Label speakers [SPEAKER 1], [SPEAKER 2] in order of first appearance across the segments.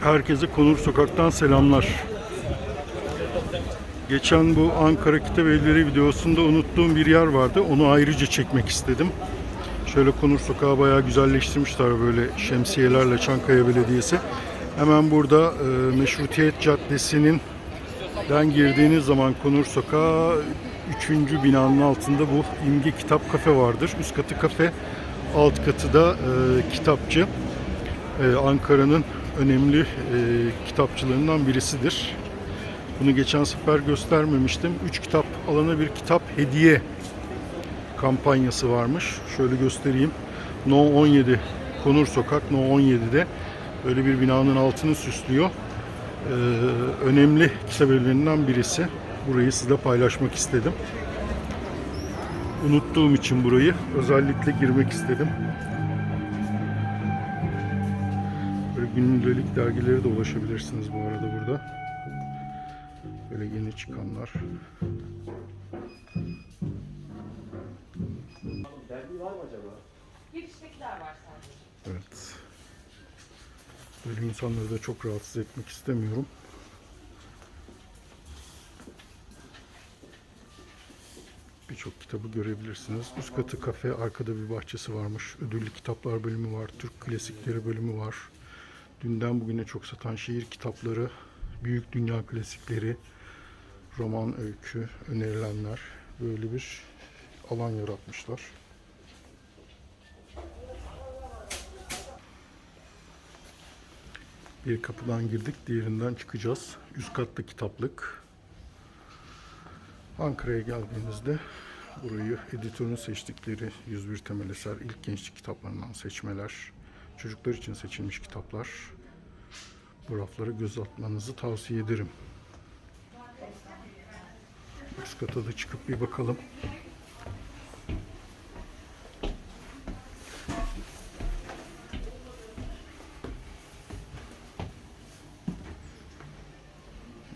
[SPEAKER 1] Herkese Konur Sokak'tan selamlar. Geçen bu Ankara Kitap Evleri videosunda unuttuğum bir yer vardı. Onu ayrıca çekmek istedim. Şöyle Konur Sokağı bayağı güzelleştirmişler böyle şemsiyelerle Çankaya Belediyesi. Hemen burada e, Meşrutiyet Caddesi'nin den girdiğiniz zaman Konur Sokağı 3. binanın altında bu İmge Kitap Kafe vardır. Üst katı kafe, alt katı da e, kitapçı. E, Ankara'nın önemli e, kitapçılarından birisidir. Bunu geçen sefer göstermemiştim. 3 kitap alana bir kitap hediye kampanyası varmış. Şöyle göstereyim. No 17 Konur Sokak No 17'de böyle bir binanın altını süslüyor. Ee, önemli kitap evlerinden birisi. Burayı sizle paylaşmak istedim. Unuttuğum için burayı özellikle girmek istedim. Böyle günlük dergileri de ulaşabilirsiniz bu arada burada. Böyle yeni çıkanlar.
[SPEAKER 2] Giriştekiler var sadece.
[SPEAKER 1] Evet. Böyle insanları da çok rahatsız etmek istemiyorum. Birçok kitabı görebilirsiniz. Üst katı kafe, arkada bir bahçesi varmış. Ödüllü kitaplar bölümü var. Türk klasikleri bölümü var. Dünden bugüne çok satan şiir kitapları, büyük dünya klasikleri, roman öykü, önerilenler. Böyle bir alan yaratmışlar. Bir kapıdan girdik, diğerinden çıkacağız. Üst katta kitaplık. Ankara'ya geldiğinizde burayı editörün seçtikleri 101 temel eser, ilk gençlik kitaplarından seçmeler, çocuklar için seçilmiş kitaplar. Bu raflara göz atmanızı tavsiye ederim. Üst kata da çıkıp bir bakalım.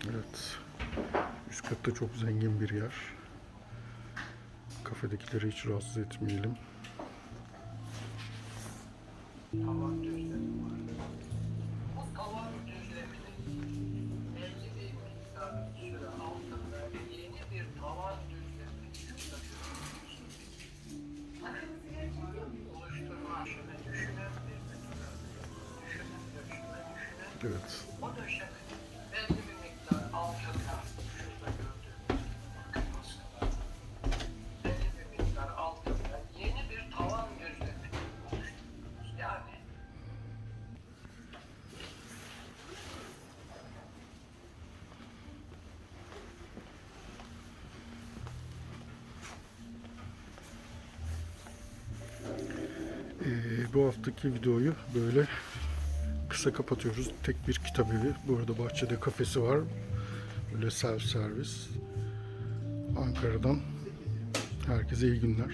[SPEAKER 1] Evet. Üst katta çok zengin bir yer. Kafedekileri hiç rahatsız etmeyelim.
[SPEAKER 3] Tavan düzlemi var. Bu tavan düzleminin belli bir miktar süre altında yeni bir tavan düzlemi oluşturma aşımı düşünen bir metot. Düşünen, düşünen, düşünen.
[SPEAKER 1] Evet.
[SPEAKER 3] O döşemenin belli
[SPEAKER 1] bu haftaki videoyu böyle kısa kapatıyoruz. Tek bir kitap evi. Bu arada bahçede kafesi var. Böyle self servis. Ankara'dan herkese iyi günler.